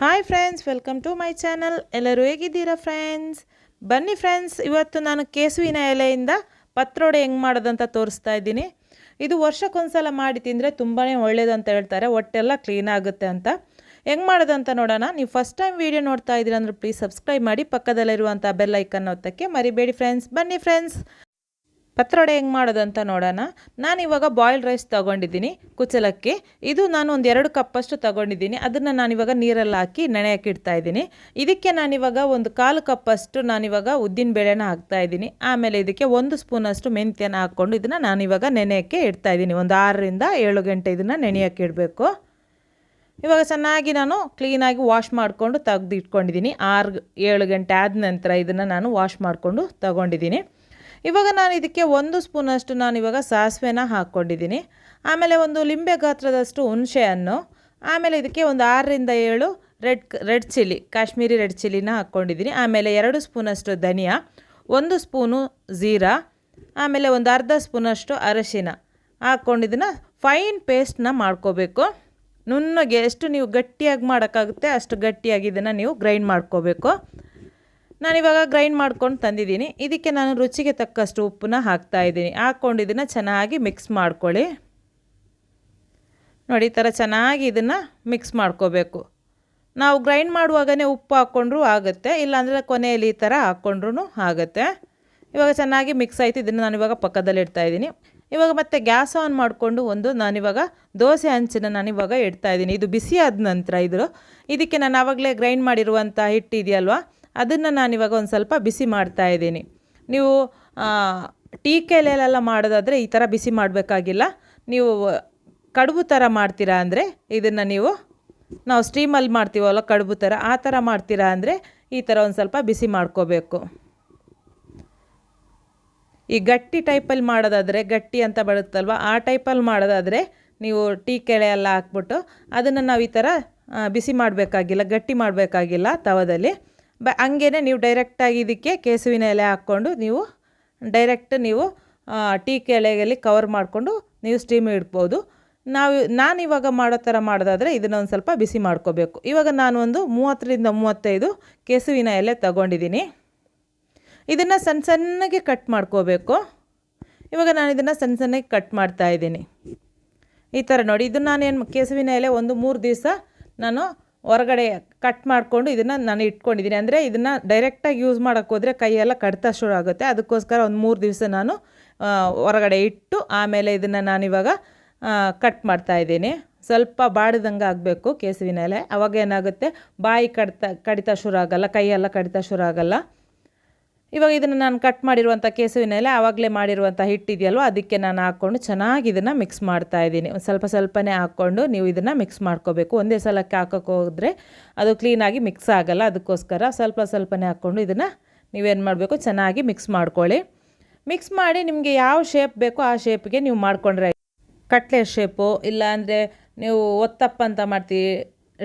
Hi friends welcome to my channel ಎಲ್ಲರೂ ಹೇಗಿದ್ದೀರಾ friends ಬನ್ನಿ ಫ್ರೆಂಡ್ಸ್ ಇವತ್ತು ನಾನು ಕೇಸುವಿನ ಎಲೆಯಿಂದ ಪತ್ರೊಡೆ ಹೆಂಗೆ ಮಾಡೋದಂತ ತೋರಿಸ್ತಾ ಇದ್ದೀನಿ. ಇದು ವರ್ಷಕ್ಕೊಂದ್ಸಲ ಮಾಡಿ ತಿಂದರೆ ತುಂಬಾ ಒಳ್ಳೇದು ಅಂತ ಹೇಳ್ತಾರೆ. ಒಟ್ಟೆಲ್ಲ ಕ್ಲೀನ್ ಆಗುತ್ತೆ ಅಂತ. ಹೆಂಗೆ ಮಾಡೋದಂತ ನೋಡೋಣ. ನೀವು ಫಸ್ಟ್ ಟೈಮ್ ವೀಡಿಯೋ ನೋಡ್ತಾ ಇದ್ದೀರಾ ಅಂದರೆ ಪ್ಲೀಸ್ ಸಬ್ಸ್ಕ್ರೈಬ್ ಮಾಡಿ ಪಕ್ಕದಲ್ಲಿರುವಂಥ ಬೆಲ್ ಐಕನ್ ಒತ್ತಕ್ಕೆ ಮರಿಬೇಡಿ ಫ್ರೆಂಡ್ಸ್ ಬನ್ನಿ ಫ್ರೆಂಡ್ಸ್ ಪತ್ರೊಡೆ ಹೆಂಗೆ ಮಾಡೋದಂತ ನೋಡೋಣ. ನಾನು ಇವಾಗ ಬಾಯ್ಲ್ಡ್ ರೈಸ್ ತೊಗೊಂಡಿದ್ದೀನಿ ಕುಚಲಕ್ಕಿ ಇದು ನಾನು ಒಂದು ಎರಡು ಕಪ್ಪಷ್ಟು ತೊಗೊಂಡಿದ್ದೀನಿ. ಅದನ್ನು ನಾನಿವಾಗ ನೀರಲ್ಲಿ ಹಾಕಿ ನೆನೆಯಕ್ಕೆ ಇಡ್ತಾ ಇದ್ದೀನಿ. ಇದಕ್ಕೆ ನಾನಿವಾಗ ಒಂದು ಕಾಲು ಕಪ್ಪಷ್ಟು ನಾನಿವಾಗ ಉದ್ದಿನ ಬೇಳೆನ ಹಾಕ್ತಾ ಇದ್ದೀನಿ. ಆಮೇಲೆ ಇದಕ್ಕೆ ಒಂದು ಸ್ಪೂನಷ್ಟು ಮೆಂತ್ಯನ ಹಾಕ್ಕೊಂಡು ಇದನ್ನು ನಾನಿವಾಗ ನೆನೆಯೋಕ್ಕೆ ಇಡ್ತಾ ಇದ್ದೀನಿ. ಒಂದು ಆರರಿಂದ ಏಳು ಗಂಟೆ ಇದನ್ನು ನೆನೆಯೋಕ್ಕೆ ಇಡಬೇಕು ಇವಾಗ ಚೆನ್ನಾಗಿ ನಾನು ಕ್ಲೀನಾಗಿ ವಾಶ್ ಮಾಡಿಕೊಂಡು ತೆಗ್ದು ಇಟ್ಕೊಂಡಿದ್ದೀನಿ ಆರು ಏಳು ಗಂಟೆ ಆದ ನಂತರ ಇದನ್ನು ನಾನು ವಾಶ್ ಮಾಡಿಕೊಂಡು ತಗೊಂಡಿದ್ದೀನಿ. ಇವಾಗ ನಾನು ಇದಕ್ಕೆ ಒಂದು ಸ್ಪೂನಷ್ಟು ನಾನು ಇವಾಗ ಸಾಸಿವೆನ ಹಾಕ್ಕೊಂಡಿದ್ದೀನಿ. ಆಮೇಲೆ ಒಂದು ಲಿಂಬೆ ಗಾತ್ರದಷ್ಟು ಹುಣಸೆ ಹಣ್ಣು ಆಮೇಲೆ ಇದಕ್ಕೆ ಒಂದು ಆರರಿಂದ ಏಳು red red chilli, Kashmiri red ಚಿಲ್ಲಿನ ಹಾಕ್ಕೊಂಡಿದ್ದೀನಿ. ಆಮೇಲೆ ಎರಡು ಸ್ಪೂನಷ್ಟು ಧನಿಯಾ, ಒಂದು ಸ್ಪೂನು ಜೀರಾ, ಆಮೇಲೆ ಒಂದು ಅರ್ಧ ಸ್ಪೂನಷ್ಟು ಅರಶಿನ. ಹಾಕ್ಕೊಂಡಿದ್ದನ್ನ ಫೈನ್ ಪೇಸ್ಟ್ನ ಮಾಡ್ಕೋಬೇಕು. ನುಣ್ಣಗೆ ಎಷ್ಟು ನೀವು ಗಟ್ಟಿಯಾಗಿ ಮಾಡೋಕ್ಕಾಗುತ್ತೆ ಅಷ್ಟು ಗಟ್ಟಿಯಾಗಿ ಇದನ್ನು ನೀವು ಗ್ರೈಂಡ್ ಮಾಡ್ಕೋಬೇಕು. ನಾನಿವಾಗ ಗ್ರೈಂಡ್ ಮಾಡ್ಕೊಂಡು ತಂದಿದ್ದೀನಿ. ಇದಕ್ಕೆ ನಾನು ರುಚಿಗೆ ತಕ್ಕಷ್ಟು ಉಪ್ಪನ್ನ ಹಾಕ್ತಾ ಇದ್ದೀನಿ. ಹಾಕ್ಕೊಂಡು ಚೆನ್ನಾಗಿ ಮಿಕ್ಸ್ ಮಾಡ್ಕೊಳ್ಳಿ. ನೋಡಿ, ಈ ಥರ ಚೆನ್ನಾಗಿ ಇದನ್ನು ಮಿಕ್ಸ್ ಮಾಡ್ಕೋಬೇಕು. ನಾವು ಗ್ರೈಂಡ್ ಮಾಡುವಾಗನೇ ಉಪ್ಪು ಹಾಕ್ಕೊಂಡ್ರೂ ಆಗುತ್ತೆ. ಇಲ್ಲಾಂದರೆ ಕೊನೆಯಲ್ಲಿ ಈ ಥರ ಹಾಕ್ಕೊಂಡ್ರೂ ಆಗುತ್ತೆ. ಇವಾಗ ಚೆನ್ನಾಗಿ ಮಿಕ್ಸ್ ಆಯಿತು. ಇದನ್ನು ನಾನಿವಾಗ ಪಕ್ಕದಲ್ಲಿ ಇಡ್ತಾ ಇದ್ದೀನಿ. ಇವಾಗ ಮತ್ತೆ ಗ್ಯಾಸ್ ಆನ್ ಮಾಡಿಕೊಂಡು ಒಂದು ನಾನಿವಾಗ ದೋಸೆ ಹಂಚನ್ನ ನಾನಿವಾಗ ಇಡ್ತಾ ಇದ್ದೀನಿ. ಇದು ಬಿಸಿ ಆದ ನಂತರ ಇದ್ರು. ಇದಕ್ಕೆ ನಾನು ಆವಾಗಲೇ ಗ್ರೈಂಡ್ ಮಾಡಿರುವಂಥ ಹಿಟ್ಟು ಇದೆಯಲ್ವಾ? ಅದನ್ನು ನಾನಿವಾಗ ಒಂದು ಸ್ವಲ್ಪ ಬಿಸಿ ಮಾಡ್ತಾ ಇದ್ದೀನಿ. ನೀವು ಟೀ ಕೆಲೆಯಲ್ಲೆಲ್ಲ ಮಾಡೋದಾದರೆ ಈ ಥರ ಬಿಸಿ ಮಾಡಬೇಕಾಗಿಲ್ಲ. ನೀವು ಕಡುಬು ಥರ ಮಾಡ್ತೀರಾ ಅಂದರೆ ಇದನ್ನು ನೀವು, ನಾವು ಸ್ಟೀಮಲ್ಲಿ ಮಾಡ್ತೀವಲ್ಲ ಕಡುಬು ಥರ ಆ ಥರ ಮಾಡ್ತೀರಾ ಅಂದರೆ ಈ ಥರ ಒಂದು ಸ್ವಲ್ಪ ಬಿಸಿ ಮಾಡ್ಕೋಬೇಕು. ಈ ಗಟ್ಟಿ ಟೈಪಲ್ಲಿ ಮಾಡೋದಾದರೆ, ಗಟ್ಟಿ ಅಂತ ಬರುತ್ತಲ್ವ, ಆ ಟೈಪಲ್ಲಿ ಮಾಡೋದಾದರೆ ನೀವು ಟೀ ಕೆಳೆ ಎಲ್ಲ ಹಾಕ್ಬಿಟ್ಟು ಅದನ್ನು ನಾವು ಈ ಥರ ಬಿಸಿ ಮಾಡಬೇಕಾಗಿಲ್ಲ, ಗಟ್ಟಿ ಮಾಡಬೇಕಾಗಿಲ್ಲ ತವದಲ್ಲಿ. ಬ ಹಂಗೇ ನೀವು ಡೈರೆಕ್ಟಾಗಿ ಇದಕ್ಕೆ ಕೇಸುವಿನ ಎಲೆ ಹಾಕ್ಕೊಂಡು ನೀವು ಡೈರೆಕ್ಟ್ ನೀವು ಟೀ ಕೆಳೆಯಲ್ಲಿ ಕವರ್ ಮಾಡಿಕೊಂಡು ನೀವು ಸ್ಟೀಮ್ ಇಡ್ಬೋದು. ನಾವು ನಾನು ಇವಾಗ ಮಾಡೋ ಥರ ಮಾಡೋದಾದರೆ ಇದನ್ನು ಒಂದು ಸ್ವಲ್ಪ ಬಿಸಿ ಮಾಡ್ಕೋಬೇಕು. ಇವಾಗ ನಾನು ಒಂದು ಮೂವತ್ತರಿಂದ ಮೂವತ್ತೈದು ಕೆಸುವಿನ ಎಲೆ ತಗೊಂಡಿದ್ದೀನಿ ಇದನ್ನು ಸಣ್ಣ ಸಣ್ಣಗೆ ಕಟ್ ಮಾಡ್ಕೋಬೇಕು. ಇವಾಗ ನಾನು ಇದನ್ನು ಸಣ್ಣ ಸಣ್ಣಗೆ ಕಟ್ ಮಾಡ್ತಾ ಇದ್ದೀನಿ. ಈ ಥರ ನೋಡಿ, ಇದು ನಾನೇನು ಕೆಸುವಿನ ಎಲೆ ಒಂದು ಮೂರು ದಿವಸ ನಾನು ಹೊರಗಡೆ ಕಟ್ ಮಾಡಿಕೊಂಡು ಇದನ್ನು ನಾನು ಇಟ್ಕೊಂಡಿದ್ದೀನಿ. ಅಂದರೆ ಇದನ್ನು ಡೈರೆಕ್ಟಾಗಿ ಯೂಸ್ ಮಾಡೋಕ್ಕೆ ಹೋದರೆ ಕೈಯೆಲ್ಲ ಕಡ್ತಾ ಶುರು ಆಗುತ್ತೆ. ಅದಕ್ಕೋಸ್ಕರ ಒಂದು ಮೂರು ದಿವಸ ನಾನು ಹೊರಗಡೆ ಇಟ್ಟು ಆಮೇಲೆ ಇದನ್ನು ನಾನಿವಾಗ ಕಟ್ ಮಾಡ್ತಾಯಿದ್ದೀನಿ ಸ್ವಲ್ಪ ಬಾಡಿದಂಗೆ ಆಗಬೇಕು ಕೇಸುವಿನ ಎಲೆ. ಅವಾಗ ಏನಾಗುತ್ತೆ? ಬಾಯಿ ಕಡ್ತಾ, ಕಡಿತ ಶುರು ಆಗೋಲ್ಲ, ಕೈಯೆಲ್ಲ ಕಡಿತ ಶುರು ಆಗಲ್ಲ. ಇವಾಗ ಇದನ್ನು ನಾನು ಕಟ್ ಮಾಡಿರುವಂಥ ಕೇಸುವಿನಲ್ಲಿ ಆವಾಗಲೇ ಮಾಡಿರುವಂಥ ಹಿಟ್ಟಿದೆಯಲ್ವ? ಅದಕ್ಕೆ ನಾನು ಹಾಕ್ಕೊಂಡು ಚೆನ್ನಾಗಿ ಇದನ್ನು ಮಿಕ್ಸ್ ಮಾಡ್ತಾ ಇದ್ದೀನಿ. ಒಂದು ಸ್ವಲ್ಪ ಸ್ವಲ್ಪನೇ ಹಾಕ್ಕೊಂಡು ನೀವು ಇದನ್ನು ಮಿಕ್ಸ್ ಮಾಡ್ಕೋಬೇಕು. ಒಂದೇ ಸಲಕ್ಕೆ ಹಾಕೋಕ್ಕೆ ಹೋದರೆ ಅದು ಕ್ಲೀನಾಗಿ ಮಿಕ್ಸ್ ಆಗೋಲ್ಲ. ಅದಕ್ಕೋಸ್ಕರ ಸ್ವಲ್ಪ ಸ್ವಲ್ಪನೇ ಹಾಕ್ಕೊಂಡು ಇದನ್ನು ನೀವೇನು ಮಾಡಬೇಕು? ಚೆನ್ನಾಗಿ ಮಿಕ್ಸ್ ಮಾಡ್ಕೊಳ್ಳಿ. ಮಿಕ್ಸ್ ಮಾಡಿ ನಿಮಗೆ ಯಾವ ಶೇಪ್ ಬೇಕೋ ಆ ಶೇಪ್ಗೆ ನೀವು ಮಾಡಿಕೊಂಡ್ರೆ ಕಟ್ಲೆ ಶೇಪು ಇಲ್ಲಾಂದರೆ ನೀವು ಒತ್ತಪ್ಪ ಅಂತ ಮಾಡ್ತೀವಿ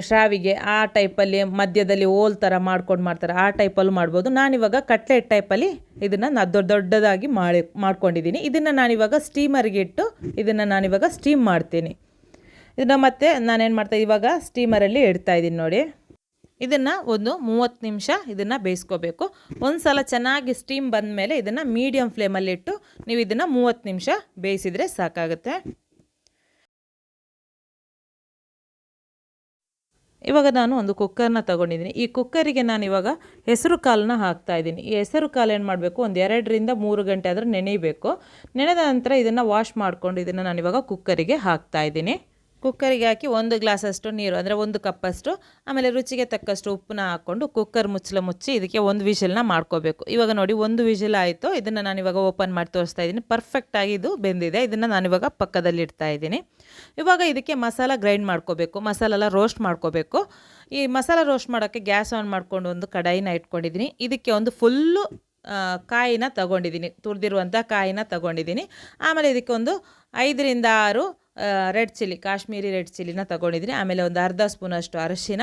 ಶ್ರಾವಿಗೆ ಆ ಟೈಪಲ್ಲಿ ಮಧ್ಯದಲ್ಲಿ ಓಲ್ ಥರ ಮಾಡ್ಕೊಂಡು ಮಾಡ್ತಾರೆ. ಆ ಟೈಪಲ್ಲೂ ಮಾಡ್ಬೋದು. ನಾನಿವಾಗ ಕಟ್ಲೆಟ್ ಟೈಪಲ್ಲಿ ಇದನ್ನು ನಾನು ದೊಡ್ಡ ದೊಡ್ಡದಾಗಿ ಮಾಡಿ, ಮಾಡ್ಕೊಂಡಿದ್ದೀನಿ. ಇದನ್ನು ನಾನಿವಾಗ ಸ್ಟೀಮರ್ಗೆ ಇಟ್ಟು ಇದನ್ನು ನಾನಿವಾಗ ಸ್ಟೀಮ್ ಮಾಡ್ತೀನಿ. ಇದನ್ನು ಮತ್ತೆ ನಾನೇನು ಮಾಡ್ತಾ ಇವಾಗ ಸ್ಟೀಮರಲ್ಲಿ ಇಡ್ತಾ ಇದ್ದೀನಿ ನೋಡಿ. ಇದನ್ನು ಒಂದು ಮೂವತ್ತು ನಿಮಿಷ ಇದನ್ನು ಬೇಯಿಸ್ಕೋಬೇಕು. ಒಂದು ಸಲ ಚೆನ್ನಾಗಿ ಸ್ಟೀಮ್ ಬಂದ ಮೇಲೆ ಇದನ್ನು ಮೀಡಿಯಮ್ ಫ್ಲೇಮಲ್ಲಿಟ್ಟು ನೀವು ಇದನ್ನು ಮೂವತ್ತು ನಿಮಿಷ ಬೇಯಿಸಿದರೆ ಸಾಕಾಗುತ್ತೆ. ಇವಾಗ ನಾನು ಒಂದು ಕುಕ್ಕರ್ನ ತೊಗೊಂಡಿದ್ದೀನಿ. ಈ ಕುಕ್ಕರಿಗೆ ನಾನು ಇವಾಗ ಹೆಸರು ಕಾಲನ್ನ ಹಾಕ್ತಾ ಇದ್ದೀನಿ. ಈ ಹೆಸರು ಕಾಲು ಏನು ಮಾಡಬೇಕು? ಒಂದು ಎರಡರಿಂದ ಮೂರು ಗಂಟೆ ಆದರೂ ನೆನೆಯಬೇಕು ನೆನೆದ ನಂತರ ಇದನ್ನು ವಾಶ್ ಮಾಡಿಕೊಂಡು ಇದನ್ನು ನಾನು ಇವಾಗ ಕುಕ್ಕರಿಗೆ ಹಾಕ್ತಾ ಇದ್ದೀನಿ. ಕುಕ್ಕರಿಗೆ ಹಾಕಿ ಒಂದು ಗ್ಲಾಸಷ್ಟು ನೀರು, ಅಂದರೆ ಒಂದು ಕಪ್ಪಷ್ಟು, ಆಮೇಲೆ ರುಚಿಗೆ ತಕ್ಕಷ್ಟು ಉಪ್ಪನ್ನ ಹಾಕ್ಕೊಂಡು ಕುಕ್ಕರ್ ಮುಚ್ಚಲ ಮುಚ್ಚಿ ಇದಕ್ಕೆ ಒಂದು ವಿಷಲ್ನ ಮಾಡ್ಕೋಬೇಕು. ಇವಾಗ ನೋಡಿ, ಒಂದು ವಿಷಲ್ ಆಯಿತು. ಇದನ್ನು ನಾನು ಇವಾಗ ಓಪನ್ ಮಾಡಿ ತೋರಿಸ್ತಾ ಇದ್ದೀನಿ. ಪರ್ಫೆಕ್ಟಾಗಿ ಇದು ಬೆಂದಿದೆ. ಇದನ್ನು ನಾನಿವಾಗ ಪಕ್ಕದಲ್ಲಿ ಇಡ್ತಾ ಇದ್ದೀನಿ. ಇವಾಗ ಇದಕ್ಕೆ ಮಸಾಲ ಗ್ರೈಂಡ್ ಮಾಡ್ಕೋಬೇಕು. ಮಸಾಲೆಲ್ಲ ರೋಸ್ಟ್ ಮಾಡ್ಕೋಬೇಕು. ಈ ಮಸಾಲ ರೋಸ್ಟ್ ಮಾಡೋಕ್ಕೆ ಗ್ಯಾಸ್ ಆನ್ ಮಾಡಿಕೊಂಡು ಒಂದು ಕಡಾಯಿನ ಇಟ್ಕೊಂಡಿದ್ದೀನಿ. ಇದಕ್ಕೆ ಒಂದು ಫುಲ್ಲು ಕಾಯಿನ ತಗೊಂಡಿದ್ದೀನಿ. ತುರಿದಿರುವಂಥ ಕಾಯಿನ ತಗೊಂಡಿದ್ದೀನಿ. ಆಮೇಲೆ ಇದಕ್ಕೆ ಒಂದು ಐದರಿಂದ ಆರು ರೆಡ್ ಚಿಲ್ಲಿ, ಕಾಶ್ಮೀರಿ ರೆಡ್ ಚಿಲ್ಲಿನ ತಗೊಂಡಿದ್ದೀನಿ. ಆಮೇಲೆ ಒಂದು ಅರ್ಧ ಸ್ಪೂನಷ್ಟು ಅರಶಿನ,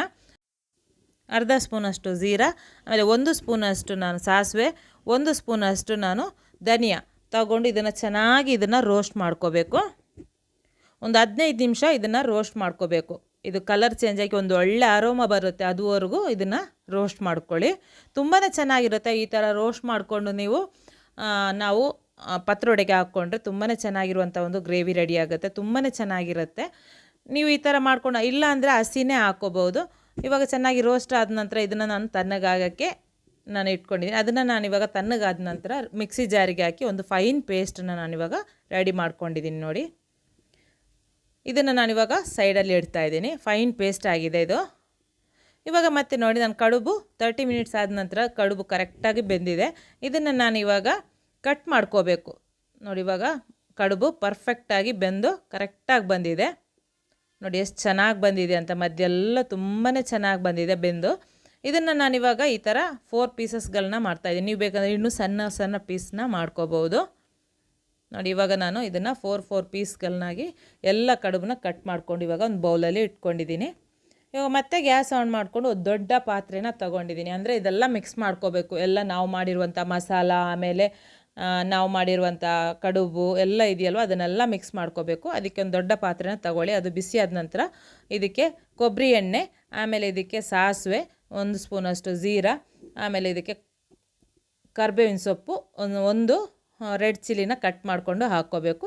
ಅರ್ಧ ಸ್ಪೂನಷ್ಟು ಜೀರಾ, ಆಮೇಲೆ ಒಂದು ಸ್ಪೂನಷ್ಟು ನಾನು ಸಾಸಿವೆ, ಒಂದು ಸ್ಪೂನಷ್ಟು ನಾನು ಧನಿಯಾ. ತಗೊಂಡು ಇದನ್ನು ಚೆನ್ನಾಗಿ ಇದನ್ನು ರೋಸ್ಟ್ ಮಾಡ್ಕೋಬೇಕು. ಒಂದು ಹದಿನೈದು ನಿಮಿಷ ಇದನ್ನು ರೋಸ್ಟ್ ಮಾಡ್ಕೋಬೇಕು. ಇದು ಕಲರ್ ಚೇಂಜ್ ಆಗಿ ಒಂದು ಒಳ್ಳೆ ಅರೋಮ ಬರುತ್ತೆ ಅದುವರೆಗೂ ಇದನ್ನು ರೋಸ್ಟ್ ಮಾಡ್ಕೊಳ್ಳಿ. ತುಂಬಾ ಚೆನ್ನಾಗಿರುತ್ತೆ ಈ ಥರ ರೋಸ್ಟ್ ಮಾಡಿಕೊಂಡು ನೀವು ನಾವು ಪತ್ರೊಡೆಗೆ ಹಾಕ್ಕೊಂಡ್ರೆ ತುಂಬಾ ಚೆನ್ನಾಗಿರುವಂಥ ಒಂದು ಗ್ರೇವಿ ರೆಡಿ ಆಗುತ್ತೆ ತುಂಬಾ ಚೆನ್ನಾಗಿರುತ್ತೆ. ನೀವು ಈ ಥರ ಮಾಡ್ಕೊಂಡು, ಇಲ್ಲ ಅಂದರೆ ಹಸಿನೇ ಹಾಕ್ಕೋಬೋದು ಇವಾಗ ಚೆನ್ನಾಗಿ ರೋಸ್ಟ್ ಆದ ನಂತರ ಇದನ್ನು ನಾನು ತಣ್ಣಗಾಗೋಕ್ಕೆ ನಾನು ಇಟ್ಕೊಂಡಿದ್ದೀನಿ. ಅದನ್ನು ನಾನು ಇವಾಗ ತಣ್ಣಗಾದ ನಂತರ ಮಿಕ್ಸಿ ಜಾರಿಗೆ ಹಾಕಿ ಒಂದು ಫೈನ್ ಪೇಸ್ಟನ್ನು ನಾನಿವಾಗ ರೆಡಿ ಮಾಡ್ಕೊಂಡಿದ್ದೀನಿ ನೋಡಿ. ಇದನ್ನು ನಾನಿವಾಗ ಸೈಡಲ್ಲಿ ಇಡ್ತಾ ಇದ್ದೀನಿ. ಫೈನ್ ಪೇಸ್ಟ್ ಆಗಿದೆ ಇದು. ಇವಾಗ ಮತ್ತೆ ನೋಡಿ, ನಾನು ಕಡುಬು ತರ್ಟಿ ಮಿನಿಟ್ಸ್ ಆದ ನಂತರ ಕಡುಬು ಕರೆಕ್ಟಾಗಿ ಬೆಂದಿದೆ. ಇದನ್ನು ನಾನು ಇವಾಗ ಕಟ್ ಮಾಡ್ಕೋಬೇಕು. ನೋಡಿ ಇವಾಗ ಕಡುಬು ಪರ್ಫೆಕ್ಟಾಗಿ ಬೆಂದು ಕರೆಕ್ಟಾಗಿ ಬಂದಿದೆ. ನೋಡಿ ಎಷ್ಟು ಚೆನ್ನಾಗಿ ಬಂದಿದೆ ಅಂತ ಮಧ್ಯೆಲ್ಲ ತುಂಬಾ ಚೆನ್ನಾಗಿ ಬಂದಿದೆ ಬೆಂದು. ಇದನ್ನು ನಾನಿವಾಗ ಈ ಥರ ಫೋರ್ ಪೀಸಸ್ಗಳನ್ನ ಮಾಡ್ತಾಯಿದ್ದೀನಿ ನೀವು ಬೇಕಂದರೆ ಇನ್ನೂ ಸಣ್ಣ ಸಣ್ಣ ಪೀಸ್ನ ಮಾಡ್ಕೋಬೋದು ನೋಡಿ ಇವಾಗ ನಾನು ಇದನ್ನು ಫೋರ್ ಫೋರ್ ಪೀಸ್ಗಳನ್ನಾಗಿ ಎಲ್ಲ ಕಡುಬನ್ನ ಕಟ್ ಮಾಡ್ಕೊಂಡು ಇವಾಗ ಒಂದು ಬೌಲಲ್ಲಿ ಇಟ್ಕೊಂಡಿದ್ದೀನಿ. ಇವಾಗ ಮತ್ತೆ ಗ್ಯಾಸ್ ಆನ್ ಮಾಡಿಕೊಂಡು ಒಂದು ದೊಡ್ಡ ಪಾತ್ರೆನ ತೊಗೊಂಡಿದ್ದೀನಿ. ಅಂದರೆ ಇದೆಲ್ಲ ಮಿಕ್ಸ್ ಮಾಡ್ಕೋಬೇಕು. ಎಲ್ಲ ನಾವು ಮಾಡಿರುವಂಥ ಮಸಾಲ, ಆಮೇಲೆ ನಾವು ಮಾಡಿರುವಂಥ ಕಡುಬು ಎಲ್ಲ ಇದೆಯಲ್ವ? ಅದನ್ನೆಲ್ಲ ಮಿಕ್ಸ್ ಮಾಡ್ಕೋಬೇಕು. ಅದಕ್ಕೆ ಒಂದು ದೊಡ್ಡ ಪಾತ್ರೆನ ತಗೊಳ್ಳಿ. ಅದು ಬಿಸಿ ಆದ ನಂತರ ಇದಕ್ಕೆ ಕೊಬ್ಬರಿ ಎಣ್ಣೆ, ಆಮೇಲೆ ಇದಕ್ಕೆ ಸಾಸಿವೆ, ಒಂದು ಸ್ಪೂನಷ್ಟು ಜೀರಾ, ಆಮೇಲೆ ಇದಕ್ಕೆ ಕರ್ಬೇವಿನ ಸೊಪ್ಪು, ಒಂದು ಒಂದು ರೆಡ್ ಚಿಲ್ಲಿನ ಕಟ್ ಮಾಡಿಕೊಂಡು ಹಾಕ್ಕೋಬೇಕು.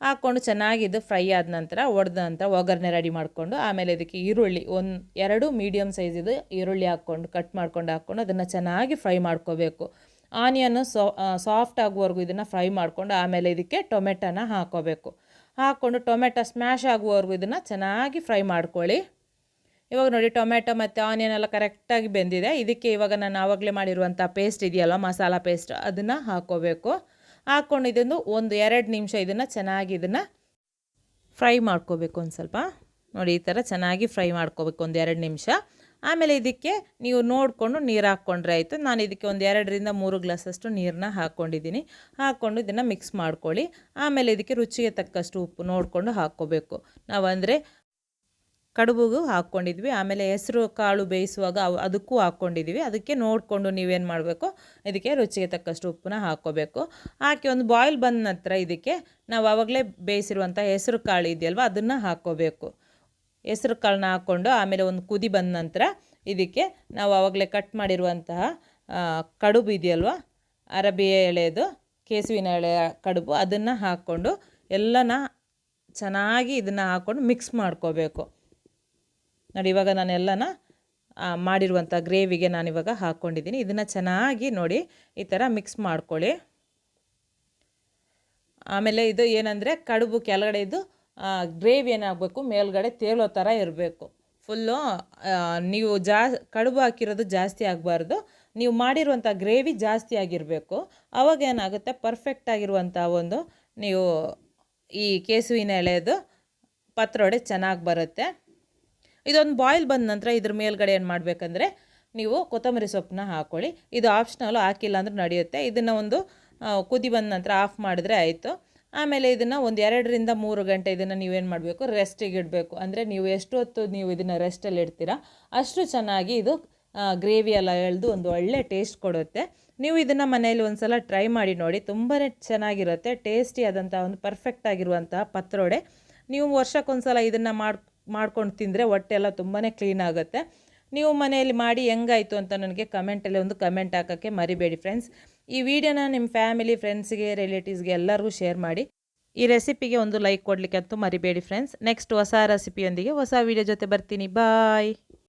ಹಾಕ್ಕೊಂಡು ಚೆನ್ನಾಗಿ ಇದು ಫ್ರೈ ಆದ ನಂತರ ಒಡೆದ ನಂತರ ಒಗ್ಗರಣೆ ರೆಡಿ ಮಾಡಿಕೊಂಡು, ಆಮೇಲೆ ಇದಕ್ಕೆ ಈರುಳ್ಳಿ, ಒಂದು, ಎರಡು ಮೀಡಿಯಮ್ ಸೈಜಿದು ಈರುಳ್ಳಿ ಹಾಕ್ಕೊಂಡು ಕಟ್ ಮಾಡ್ಕೊಂಡು ಹಾಕ್ಕೊಂಡು ಅದನ್ನು ಚೆನ್ನಾಗಿ ಫ್ರೈ ಮಾಡ್ಕೋಬೇಕು. ಆನಿಯನ್ನು ಸಾಫ್ಟ್ ಆಗುವವರೆಗೂ ಇದನ್ನು ಫ್ರೈ ಮಾಡಿಕೊಂಡು ಆಮೇಲೆ ಇದಕ್ಕೆ ಟೊಮೆಟೊನ ಹಾಕೋಬೇಕು. ಹಾಕ್ಕೊಂಡು ಟೊಮೆಟೊ ಸ್ಮ್ಯಾಶ್ ಆಗುವವರೆಗೂ ಇದನ್ನು ಚೆನ್ನಾಗಿ ಫ್ರೈ ಮಾಡ್ಕೊಳ್ಳಿ. ಇವಾಗ ನೋಡಿ ಟೊಮೆಟೊ ಮತ್ತು ಆನಿಯನ್ ಎಲ್ಲ ಕರೆಕ್ಟಾಗಿ ಬೆಂದಿದೆ. ಇದಕ್ಕೆ ಇವಾಗ ನಾನು ಆವಾಗಲೇ ಮಾಡಿರುವಂಥ ಪೇಸ್ಟ್ ಇದೆಯಲ್ಲ, ಮಸಾಲ ಪೇಸ್ಟ್ ಅದನ್ನು ಹಾಕ್ಕೋಬೇಕು ಹಾಕ್ಕೊಂಡು ಇದನ್ನು ಒಂದು ಎರಡು ನಿಮಿಷ ಇದನ್ನು ಚೆನ್ನಾಗಿ ಇದನ್ನು ಫ್ರೈ ಮಾಡ್ಕೋಬೇಕು ಒಂದು ಸ್ವಲ್ಪ. ನೋಡಿ ಈ ಥರ ಚೆನ್ನಾಗಿ ಫ್ರೈ ಮಾಡ್ಕೋಬೇಕು ಒಂದು ಎರಡು ನಿಮಿಷ. ಆಮೇಲೆ ಇದಕ್ಕೆ ನೀವು ನೋಡಿಕೊಂಡು ನೀರು ಹಾಕ್ಕೊಂಡ್ರೆ ಆಯಿತು. ನಾನು ಇದಕ್ಕೆ ಒಂದು ಎರಡರಿಂದ ಮೂರು ಗ್ಲಾಸಷ್ಟು ನೀರನ್ನ ಹಾಕ್ಕೊಂಡಿದ್ದೀನಿ ಹಾಕ್ಕೊಂಡು ಇದನ್ನು ಮಿಕ್ಸ್ ಮಾಡ್ಕೊಳ್ಳಿ. ಆಮೇಲೆ ಇದಕ್ಕೆ ರುಚಿಗೆ ತಕ್ಕಷ್ಟು ಉಪ್ಪು ನೋಡಿಕೊಂಡು ಹಾಕ್ಕೋಬೇಕು. ನಾವಂದರೆ ಕಡುಬುಗೂ ಹಾಕ್ಕೊಂಡಿದ್ವಿ. ಆಮೇಲೆ ಹೆಸರು ಕಾಳು ಬೇಯಿಸುವಾಗ ಅದಕ್ಕೂ ಹಾಕ್ಕೊಂಡಿದ್ವಿ. ಅದಕ್ಕೆ ನೋಡಿಕೊಂಡು ನೀವೇನು ಮಾಡಬೇಕು? ಇದಕ್ಕೆ ರುಚಿಗೆ ತಕ್ಕಷ್ಟು ಉಪ್ಪನ್ನ ಹಾಕ್ಕೋಬೇಕು. ಹಾಕಿ ಒಂದು ಬಾಯ್ಲ್ ಬಂದ ನಂತರ ಇದಕ್ಕೆ ನಾವು ಆವಾಗಲೇ ಬೇಯಿಸಿರುವಂಥ ಹೆಸರು ಕಾಳು ಇದೆಯಲ್ವ, ಅದನ್ನು ಹಾಕ್ಕೋಬೇಕು. ಹೆಸರು ಕಾಳನ್ನ ಹಾಕ್ಕೊಂಡು ಆಮೇಲೆ ಒಂದು ಕುದಿ ಬಂದ ನಂತರ ಇದಕ್ಕೆ ನಾವು ಆವಾಗಲೇ ಕಟ್ ಮಾಡಿರುವಂತಹ ಕಡುಬು ಇದೆಯಲ್ವ? ಅರಬಿ ಎಳೆದು ಕೇಸುವಿನ ಎಳೆಯ ಕಡುಬು ಅದನ್ನು ಹಾಕ್ಕೊಂಡು ಎಲ್ಲನ ಚೆನ್ನಾಗಿ ಇದನ್ನು ಹಾಕ್ಕೊಂಡು ಮಿಕ್ಸ್ ಮಾಡ್ಕೋಬೇಕು. ನೋಡಿ, ಇವಾಗ ನಾನು ಎಲ್ಲನ ಮಾಡಿರುವಂಥ ಗ್ರೇವಿಗೆ ನಾನಿವಾಗ ಹಾಕ್ಕೊಂಡಿದ್ದೀನಿ ಇದನ್ನು ಚೆನ್ನಾಗಿ ನೋಡಿ ಈ ಥರ ಮಿಕ್ಸ್ ಮಾಡ್ಕೊಳ್ಳಿ. ಆಮೇಲೆ ಇದು ಏನಂದರೆ ಕಡುಬು ಕೆಳಗಡೆ ಇದು ಗ್ರೇವಿ ಏನಾಗಬೇಕು? ಮೇಲ್ಗಡೆ ತೇಲೋ ಥರ ಇರಬೇಕು. ಫುಲ್ಲು ನೀವು ಜಾ, ಕಡುಬು ಹಾಕಿರೋದು ಜಾಸ್ತಿ ಆಗಬಾರ್ದು. ನೀವು ಮಾಡಿರುವಂಥ ಗ್ರೇವಿ ಜಾಸ್ತಿ ಆಗಿರಬೇಕು. ಅವಾಗ ಏನಾಗುತ್ತೆ? ಪರ್ಫೆಕ್ಟ್ ಆಗಿರುವಂಥ ಒಂದು ನೀವು ಈ ಕೇಸುವಿನ ಎಳೆದು ಪತ್ರೊಡೆ ಚೆನ್ನಾಗಿ ಬರುತ್ತೆ. ಇದೊಂದು ಬಾಯ್ಲ್ ಬಂದ ನಂತರ ಇದ್ರ ಮೇಲ್ಗಡೆ ಏನು ಮಾಡಬೇಕಂದ್ರೆ ನೀವು ಕೊತ್ತಂಬರಿ ಸೊಪ್ಪನ್ನ ಹಾಕ್ಕೊಳ್ಳಿ ಇದು ಆಪ್ಷನಲ್ಲು ಹಾಕಿಲ್ಲ ಅಂದ್ರೆ ನಡೆಯುತ್ತೆ. ಇದನ್ನು ಒಂದು ಕುದಿ ಬಂದ ನಂತರ ಆಫ್ ಮಾಡಿದ್ರೆ ಆಯಿತು. ಆಮೇಲೆ ಇದನ್ನು ಒಂದು ಎರಡರಿಂದ ಮೂರು ಗಂಟೆ ಇದನ್ನು ನೀವೇನು ಮಾಡಬೇಕು? ರೆಸ್ಟಿಗೆ ಇಡಬೇಕು. ಅಂದರೆ ನೀವು ಎಷ್ಟು ಹೊತ್ತು ನೀವು ಇದನ್ನು ರೆಸ್ಟಲ್ಲಿ ಇಡ್ತೀರಾ, ಅಷ್ಟು ಚೆನ್ನಾಗಿ ಇದು ಗ್ರೇವಿ ಎಲ್ಲ ಎಳೆದು ಒಂದು ಒಳ್ಳೆ ಟೇಸ್ಟ್ ಕೊಡುತ್ತೆ. ನೀವು ಇದನ್ನು ಮನೆಯಲ್ಲಿ ಒಂದು ಸಲ ಟ್ರೈ ಮಾಡಿ ನೋಡಿ ತುಂಬಾ ಚೆನ್ನಾಗಿರುತ್ತೆ ಟೇಸ್ಟಿ ಆದಂಥ ಒಂದು ಪರ್ಫೆಕ್ಟ್ ಆಗಿರುವಂತಹ ಪತ್ರೊಡೆ. ನೀವು ವರ್ಷಕ್ಕೊಂದ್ಸಲ ಇದನ್ನು ಮಾಡಿ, ಮಾಡ್ಕೊಂಡು ತಿಂದರೆ ಹೊಟ್ಟೆ ಎಲ್ಲ ತುಂಬಾ ಕ್ಲೀನ್ ಆಗುತ್ತೆ. ನೀವು ಮನೆಯಲ್ಲಿ ಮಾಡಿ ಹೆಂಗಾಯಿತು ಅಂತ ನನಗೆ ಕಮೆಂಟಲ್ಲಿ ಒಂದು ಕಮೆಂಟ್ ಹಾಕೋಕ್ಕೆ ಮರಿಬೇಡಿ ಫ್ರೆಂಡ್ಸ್ ಈ ವಿಡಿಯೋನ ನಿಮ್ಮ ಫ್ಯಾಮಿಲಿ ಫ್ರೆಂಡ್ಸ್ಗೆ ರಿಲೇಟಿವ್ಸ್ಗೆ ಎಲ್ಲರಿಗೂ ಶೇರ್ ಮಾಡಿ. ಈ ರೆಸಿಪಿಗೆ ಒಂದು ಲೈಕ್ ಕೊಡಲಿಕ್ಕೆ ಅಂತೂ ಮರಿಬೇಡಿ ಫ್ರೆಂಡ್ಸ್ ನೆಕ್ಸ್ಟ್ ಹೊಸ ರೆಸಿಪಿಯೊಂದಿಗೆ ಹೊಸ ವಿಡಿಯೋ ಜೊತೆ ಬರ್ತೀನಿ. ಬಾಯ್